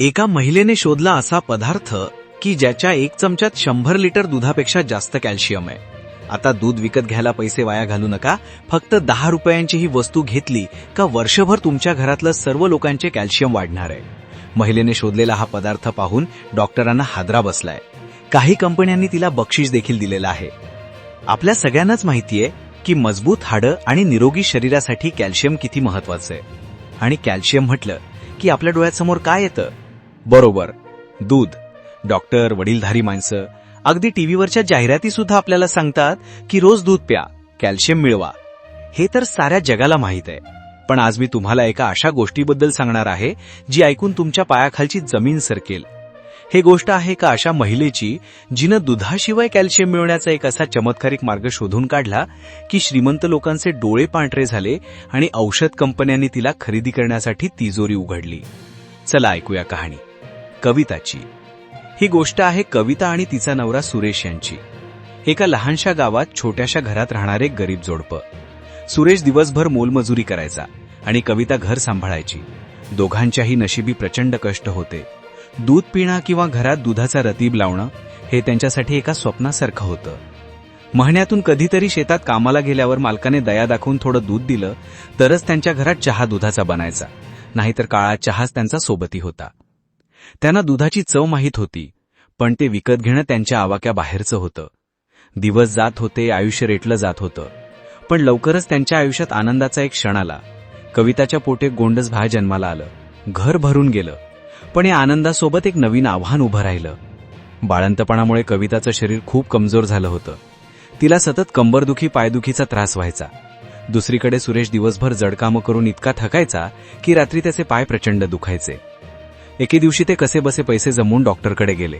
एका महिलेने शोधला असा पदार्थ की ज्याच्या एक चमच्यात शंभर लिटर दुधापेक्षा जास्त कॅल्शियम आहे. आता दूध विकत घ्यायला पैसे वाया घालू नका. फक्त दहा रुपयांची ही वस्तू घेतली का वर्षभर तुमच्या घरातलं सर्व लोकांचे कॅल्शियम वाढणार आहे. महिलेने शोधलेला हा पदार्थ पाहून डॉक्टरांना हादरा बसलाय. काही कंपन्यांनी तिला बक्षीस देखील दिलेलं आहे. आपल्या सगळ्यांनाच माहितीये की मजबूत हाडं आणि निरोगी शरीरासाठी कॅल्शियम किती महत्वाचं आहे. आणि कॅल्शियम म्हटलं की आपल्या डोळ्यासमोर काय येतं? बरोबर. दूध. डॉक्टर वडीलधारी माणसं. अगदी टीव्हीवरच्या जाहिराती सुद्धा आपल्याला सांगतात की रोज दूध प्या कॅल्शियम मिळवा. हे तर साऱ्या जगाला माहीत आहे. पण आज मी तुम्हाला एका अशा गोष्टीबद्दल सांगणार आहे जी ऐकून तुमच्या पायाखालची जमीन सरकेल. हे गोष्ट आहे का अशा महिलेची जिनं दुधाशिवाय कॅल्शियम मिळवण्याचा एक असा चमत्कारिक मार्ग शोधून काढला की श्रीमंत लोकांचे डोळे पांढरे झाले आणि औषध कंपन्यांनी तिला खरेदी करण्यासाठी तिजोरी उघडली. चला ऐकूया कहाणी. कविताची. ही गोष्ट आहे कविता आणि तिचा नवरा सुरेश यांची. एका लहानशा गावात छोट्याशा घरात राहणारे गरीब जोडपं. सुरेश दिवसभर मोलमजुरी करायचा आणि कविता घर सांभाळायची. दोघांच्याही नशिबी प्रचंड कष्ट होते. दूध पिणं किंवा घरात दुधाचा रतीब लावणं हे त्यांच्यासाठी एका स्वप्नासारखं होतं. महिन्यातून कधीतरी शेतात कामाला गेल्यावर मालकाने दया दाखवून थोडं दूध दिलं तरच त्यांच्या घरात चहा दुधाचा बनायचा. नाहीतर काळा चहाच त्यांचा सोबती होता. त्यांना दुधाची चव माहीत होती पण ते विकत घेणं त्यांच्या आवाक्या बाहेरचं होतं. दिवस जात होते आयुष्य रेटलं जात होतं. पण लवकरच त्यांच्या आयुष्यात आनंदाचा एक क्षण आला. कविताच्या पोटे गोंडस भाय जन्माला आलं. घर भरून गेलं. पण या आनंदासोबत एक नवीन आव्हान उभं राहिलं. बाळंतपणामुळे कविताचं शरीर खूप कमजोर झालं होतं. तिला सतत कंबरदुखी पायदुखीचा त्रास व्हायचा. दुसरीकडे सुरेश दिवसभर जडकामं करून इतका थकायचा की रात्री त्याचे पाय प्रचंड दुखायचे. एके दिवशी ते कसेबसे पैसे जमवून डॉक्टरकडे गेले.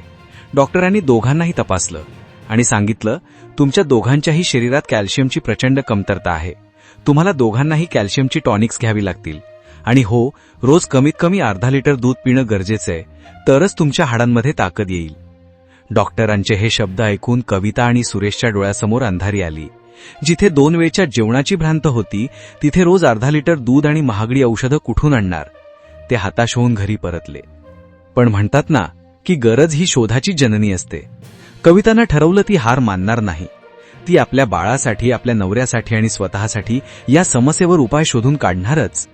डॉक्टरांनी दोघांनाही तपासलं आणि सांगितलं तुमच्या दोघांच्याही शरीरात कॅल्शियमची प्रचंड कमतरता आहे. तुम्हाला दोघांनाही कॅल्शियमची टॉनिक्स घ्यावी लागतील. आणि हो रोज कमीत कमी अर्धा लिटर दूध पिणं गरजेचं आहे तरच तुमच्या हाडांमध्ये ताकद येईल. डॉक्टरांचे हे शब्द ऐकून कविता आणि सुरेशच्या डोळ्यासमोर अंधारी आली. जिथे दोन वेळच्या जेवणाची भ्रांत होती तिथे रोज अर्धा लिटर दूध आणि महागडी औषधं कुठून आणणार? ते हाताश होऊन घरी परतले. पण म्हणतात ना की गरज ही शोधाची जननी असते. कवितानं ठरवलं ती हार मानणार नाही. ती आपल्या बाळासाठी आपल्या नवऱ्यासाठी आणि स्वतःसाठी या समस्येवर उपाय शोधून काढणारच.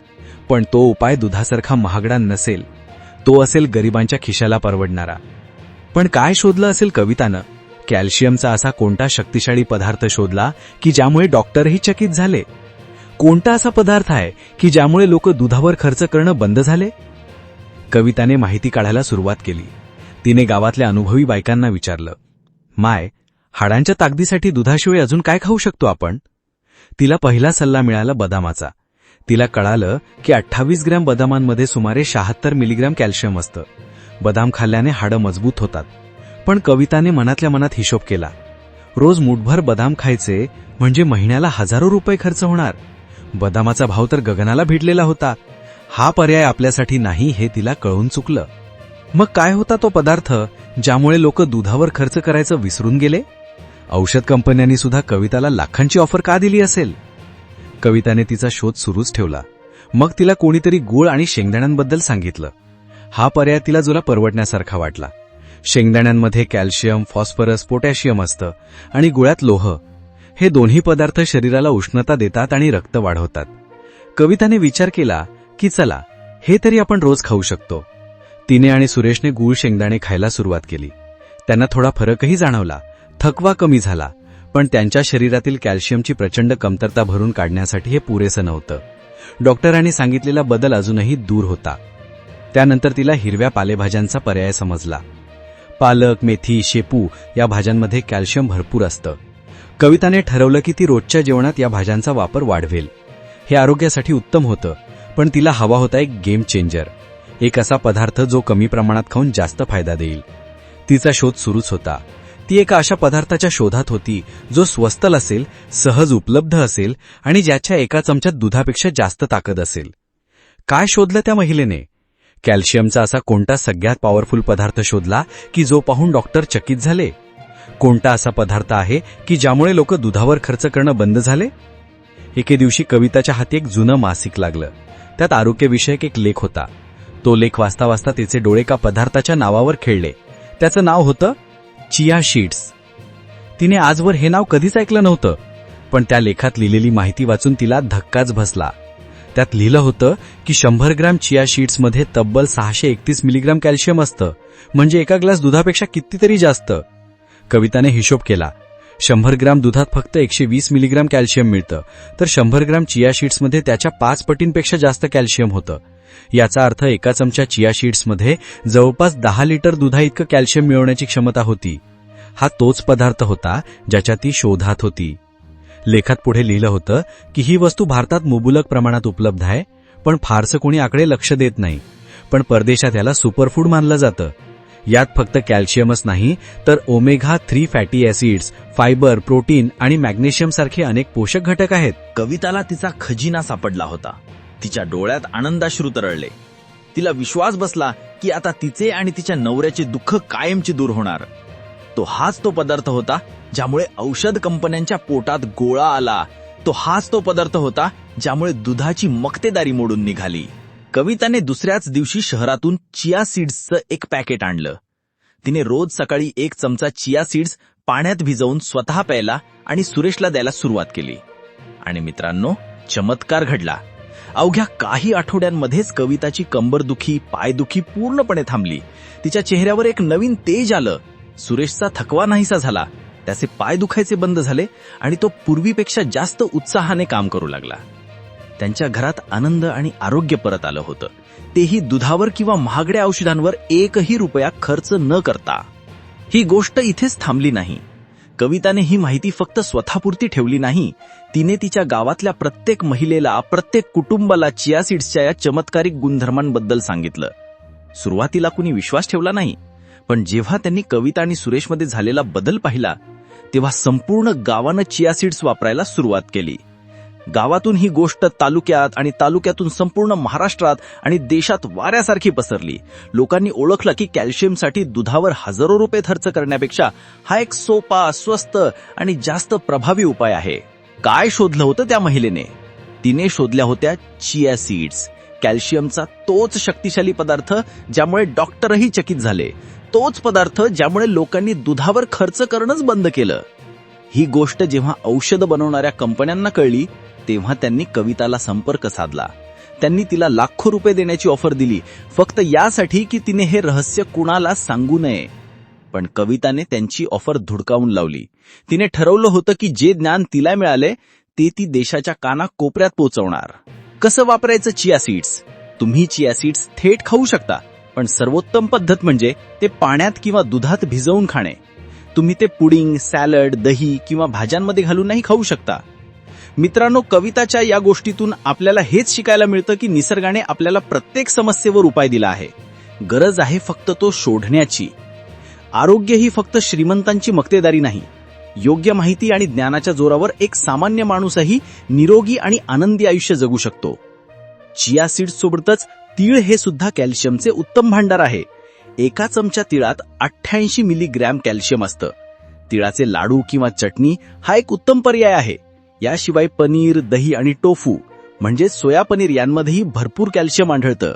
पण तो उपाय दुधासारखा महागडा नसेल. तो असेल गरिबांच्या खिशाला परवडणारा. पण काय शोधलं असेल कवितानं? कॅल्शियमचा असा कोणता शक्तिशाली पदार्थ शोधला की ज्यामुळे डॉक्टरही चकित झाले? कोणता असा पदार्थ आहे की ज्यामुळे लोक दुधावर खर्च करणं बंद झाले? कविताने माहिती काढायला सुरुवात केली. तिने गावातल्या अनुभवी बायकांना विचारलं माय हाडांच्या ताकदीसाठी दुधाशिवाय अजून काय खाऊ शकतो आपण? तिला पहिला सल्ला मिळाला बदामाचा. तिला कळालं की अठ्ठावीस ग्रॅम बदामांमध्ये सुमारे शहात्तर मिलीग्रॅम कॅल्शियम असतं. बदाम खाल्ल्याने हाडं मजबूत होतात. पण कविताने मनातल्या मनात हिशोब केला रोज मुठभर बदाम खायचे म्हणजे महिन्याला हजारो रुपये खर्च होणार. बदामाचा भाव तर गगनाला भिडलेला होता. हा पर्याय आपल्यासाठी नाही हे तिला कळून चुकलं. मग काय होता तो पदार्थ ज्यामुळे लोक दुधावर खर्च करायचं विसरून गेले? औषध कंपन्यांनी सुद्धा कविताला लाखांची ऑफर का दिली असेल? कविताने तिचा शोध सुरूच ठेवला. मग तिला कोणीतरी गुळ आणि शेंगदाण्यांबद्दल सांगितलं. हा पर्याय तिला जुला परवडण्यासारखा वाटला. शेंगदाण्यांमध्ये कॅल्शियम फॉस्फरस पोटॅशियम असतं आणि गुळात लोह हे दोन्ही पदार्थ शरीराला उष्णता देतात आणि रक्त वाढवतात. कविताने विचार केला की चला हे तरी आपण रोज खाऊ शकतो. तिने आणि सुरेशने गुळ शेंगदाणे खायला सुरुवात केली. त्यांना थोडा फरकही जाणवला. थकवा कमी झाला पण त्यांच्या शरीरातील कॅल्शियमची प्रचंड कमतरता भरून काढण्यासाठी हे पुरेसं नव्हतं. डॉक्टरांनी सांगितलेला बदल अजूनही दूर होता. त्यानंतर तिला हिरव्या पालेभाज्यांचा पर्याय समजला. पालक मेथी शेपू या भाज्यांमध्ये कॅल्शियम भरपूर असतं. कविताने ठरवलं की ती रोजच्या जेवणात या भाज्यांचा वापर वाढवेल. हे आरोग्यासाठी उत्तम होतं पण तिला हवा होता एक गेम चेंजर एक असा पदार्थ जो कमी प्रमाणात खाऊन जास्त फायदा देईल. तिचा शोध सुरूच होता. ती एका अशा पदार्थाच्या शोधात होती जो स्वस्तल असेल सहज उपलब्ध असेल आणि ज्याच्या एका चमच्यात दुधापेक्षा जास्त ताकद असेल. काय शोधलं त्या महिलेने? कॅल्शियमचा असा कोणता सगळ्यात पॉवरफुल पदार्थ शोधला की जो पाहून डॉक्टर चकित झाले? कोणता असा पदार्थ आहे की ज्यामुळे लोक दुधावर खर्च करणं बंद झाले? एके दिवशी कविताच्या हाती एक जुनं मासिक लागलं. त्यात आरोग्यविषयक एक लेख होता. तो लेख वाचता वाचता तिचे डोळे का पदार्थाच्या नावावर खेळले. त्याचं नाव होतं चिया शीट्स. तिने आजवर हे नाव कधीच ऐकलं नव्हतं पण त्या लेखात लिहिलेली माहिती वाचून तिला धक्काच बसला. त्यात लिहिलं होतं की शंभर ग्रॅम चिया शीट्समध्ये तब्बल सहाशे एकतीस मिलीग्राम कॅल्शियम असतं. म्हणजे एका ग्लास दुधापेक्षा कितीतरी जास्त. कविताने हिशोब केला. शंभर ग्राम दुधात फक्त एकशे वीस मिलीग्राम कॅल्शियम मिळतं. तर शंभर ग्राम चिया शीट्समध्ये त्याच्या पाच पटींपेक्षा जास्त कॅल्शियम होतं. याचा अर्थ एका चमचा चिया शीट्समध्ये जवळपास दहा लिटर दुधा इतकं कॅल्शियम मिळवण्याची क्षमता होती. हा तोच पदार्थ होता ज्याच्या ती शोधात होती. लेखात पुढे लिहिलं होतं की ही वस्तू भारतात मुबलक प्रमाणात उपलब्ध आहे पण फारसं कोणी आकडे लक्ष देत नाही. पण परदेशात याला सुपरफूड मानलं जातं. यात फक्त कॅल्शियमच नाही तर omega three fatty acids fibre protein आणि मॅग्नेशियम सारखे अनेक पोषक घटक आहेत. कविताला तिचा खजिना सापडला होता. तिच्या डोळ्यात आनंदाश्रू तरळले. तिला विश्वास बसला की आता तिचे आणि तिच्या नवऱ्याचे दुःख कायमचे दूर होणार. तो हाच तो पदार्थ होता ज्यामुळे औषध कंपन्यांच्या पोटात गोळा आला. तो हाच तो पदार्थ होता ज्यामुळे दुधाची मक्तेदारी मोडून निघाली. कविताने दुसऱ्याच दिवशी शहरातून चिया सीड्सचं एक पॅकेट आणलं. तिने रोज सकाळी एक चमचा चिया सीड्स पाण्यात भिजवून स्वतः प्यायला आणि सुरेशला द्यायला सुरुवात केली. आणि मित्रांनो चमत्कार घडला. अवघ्या काही आठवड्यांमध्येच कविताची कंबरदुखी पायदुखी पूर्णपणे थांबली. तिच्या चेहऱ्यावर एक नवीन तेज आलं. सुरेशचा थकवा नाहीसा झाला. त्याचे पाय दुखायचे बंद झाले आणि तो पूर्वीपेक्षा जास्त उत्साहाने काम करू लागला. त्यांच्या घरात आनंद आणि आरोग्य परत आलं होतं. तेही दुधावर किंवा महागड्या औषधांवर एकही रुपया खर्च न करता. ही गोष्ट इथेच थांबली नाही. कविताने ही माहिती फक्त स्वतःपुरती ठेवली नाही तिने तिच्या गावातल्या प्रत्येक महिलेला प्रत्येक कुटुंबाला चिया सीड्सच्या या चमत्कारिक गुणधर्मांबद्दल सांगितलं. सुरुवातीला कुणी विश्वास ठेवला नाही पण जेव्हा त्यांनी कविता आणि सुरेशमध्ये झालेला बदल पाहिला तेव्हा संपूर्ण गावानं चिया सीड्स वापरायला सुरुवात केली. गावातून ही गोष्ट तालुक्यात आणि तालुक्यातून संपूर्ण महाराष्ट्रात आणि देशात वाऱ्यासारखी पसरली. लोकांनी ओळखलं की कॅल्शियमसाठी दुधावर हजारो रुपये खर्च करण्यापेक्षा हा एक सोपा स्वस्त आणि जास्त प्रभावी उपाय आहे. काय शोधलं होतं त्या महिलेने? तिने शोधल्या होत्या चिया सीड्स. कॅल्शियमचा तोच शक्तिशाली पदार्थ ज्यामुळे डॉक्टरही चकित झाले. तोच पदार्थ ज्यामुळे लोकांनी दुधावर खर्च करणंच बंद केलं. ही गोष्ट जेव्हा औषध बनवणाऱ्या कंपन्यांना कळली तेव्हा त्यांनी कविताला संपर्क साधला. त्यांनी तिला लाखो रुपये देण्याची ऑफर दिली. फक्त यासाठी की तिने हे रहस्य कुणाला सांगू नये. पण कविताने त्यांची ऑफर धुडकावून लावली. तिने ठरवलं होतं की जे ज्ञान तिला मिळाले ते ती देशाच्या काना कोपऱ्यात पोहोचवणार कसं वापरायचं चिया सीड्स? तुम्ही चिया सीड्स थेट खाऊ शकता पण सर्वोत्तम पद्धत म्हणजे ते पाण्यात किंवा दुधात भिजवून खाणे. तुम्ही ते पुडिंग सॅलड दही किंवा भाज्यांमध्ये घालूनही खाऊ शकता. मित्रांनो कविताच्या या गोष्टीतून आपल्याला हेच शिकायला मिळतं की निसर्गाने आपल्याला प्रत्येक समस्येवर उपाय दिला आहे. गरज आहे फक्त तो शोधण्याची. आरोग्य ही फक्त श्रीमंतांची मक्तेदारी नाही. योग्य माहिती आणि ज्ञानाच्या जोरावर एक सामान्य माणूसही निरोगी आणि आनंदी आयुष्य जगू शकतो. चिया सीड्स सोबतच तीळ हे सुद्धा कॅल्शियमचे उत्तम भांडार आहे. एका चमच्या तिळात अठ्ठ्याऐंशी मिलीग्रॅम कॅल्शियम असतं. तिळाचे लाडू किंवा चटणी हा एक उत्तम पर्याय आहे. याशिवाय पनीर दही आणि टोफू म्हणजे सोया पनीर यांमध्येही भरपूर कॅल्शियम आढळतं.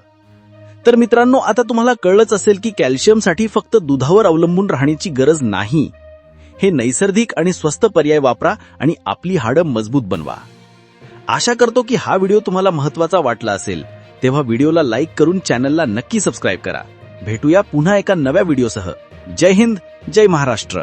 तर मित्रांनो आता तुम्हाला कळलंच असेल की कॅल्शियमसाठी फक्त दुधावर अवलंबून राहण्याची गरज नाही. हे नैसर्गिक आणि स्वस्त पर्याय वापरा आणि आपली हाडं मजबूत बनवा. आशा करतो की हा व्हिडिओ तुम्हाला महत्त्वाचा वाटला असेल. तेव्हा व्हिडिओला लाईक करून चॅनलला नक्की सबस्क्राईब करा. भेटूया पुन्हा एका नव्या व्हिडिओसह. जय हिंद जय महाराष्ट्र.